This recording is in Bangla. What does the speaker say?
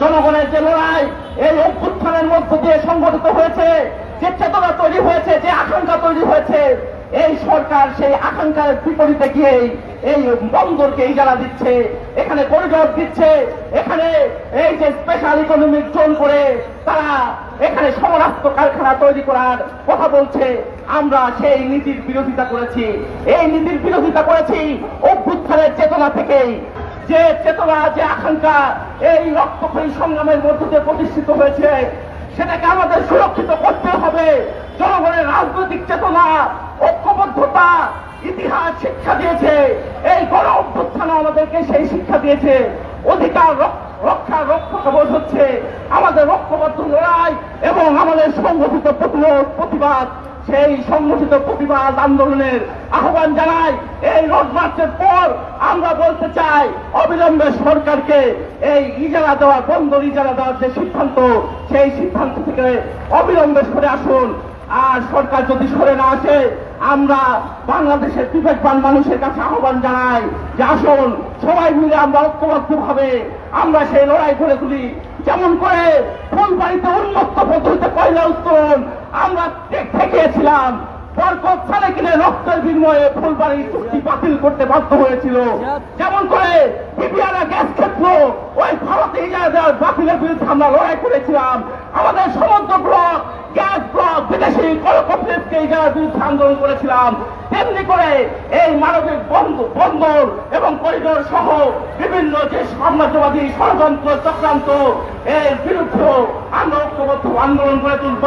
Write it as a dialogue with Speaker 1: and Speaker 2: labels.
Speaker 1: জনগণের যে লড়াই, এই অভ্যুত্থানের মধ্য দিয়ে সংগঠিত হয়েছে, যে চেতনা তৈরি হয়েছে, যে আকাঙ্ক্ষা তৈরি হয়েছে, এই সরকার সেই আকাঙ্ক্ষার বিপরীতে গিয়েই এই বন্দরকে ইজারা দিচ্ছে, এখানে করিডোর দিচ্ছে, এখানে এই যে স্পেশাল ইকোনমিক জোন করে তারা এখানে সমরাস্ত্র কারখানা তৈরি করার কথা বলছে। আমরা সেই নীতির বিরোধিতা করেছি। এই নীতির বিরোধিতা করেছি অভ্যুত্থানের চেতনা থেকেই। যে চেতনা, যে আকাঙ্ক্ষা এই রক্তক্ষয়ী সংগ্রামের মধ্য দিয়ে প্রতিষ্ঠিত হয়েছে, সেটাকে আমাদের সুরক্ষিত করতে হবে। জনগণের রাজনৈতিক চেতনা, ঐক্যবদ্ধতা, ইতিহাস শিক্ষা দিয়েছে। এই গণ অভ্যুত্থান আমাদেরকে সেই শিক্ষা দিয়েছে। অধিকার রক- রক্ষা রক্ষা কবচ হচ্ছে। আমাদের ঐক্যবদ্ধ লড়াই এবং আমাদের সংগঠিত প্রতিরোধ প্রতিবাদ সেই সংগঠিত প্রতিবাদ আন্দোলনের আহ্বান জানাই। এই রোড মার্চের পর আমরা বলতে চাই, অবিলম্বে সরকারকে এই ইজারা দেওয়া, বন্দর ইজারা দেওয়ার যে সিদ্ধান্ত, সেই সিদ্ধান্ত থেকে অবিলম্বে সরে আসুন। আর সরকার যদি সরে না আসে, আমরা বাংলাদেশের বিবেকবান মানুষের কাছে আহ্বান জানাই যে আসুন, সবাই মিলে আমরা ঐক্যবদ্ধ ভাবে আমরা সেই লড়াই করে তুলি। যেমন করে ফুলবাড়িতে উন্মুক্ত পদ্ধতিতে কয়লা উত্তোলন, আমরা ঠেকিয়েছিলাম বরকত সালে কিনে রক্তের বিনিময়ে ফুলবাড়ি চুক্তি বাতিল করতে বাধ্য হয়েছিল। যেমন করে বিপিআরা গ্যাস ক্ষেত্র ওই ভারতে দেওয়ার বাতিলের বিরুদ্ধে আমরা লড়াই করেছিলাম। আমাদের সমুদ্র ব্লক, গ্যাস ব্লক, বিদেশি কলকপ্লেসকে ইজারার বিরুদ্ধে আন্দোলন করেছিলাম, তেমনি করে এই মানবিক বন্দর এবং করিডোর সহ বিভিন্ন যে সাম্রাজ্যবাদী ষড়যন্ত্র চক্রান্ত, এর বিরুদ্ধে আমরা ঐক্যবদ্ধ আন্দোলন করে তুলব।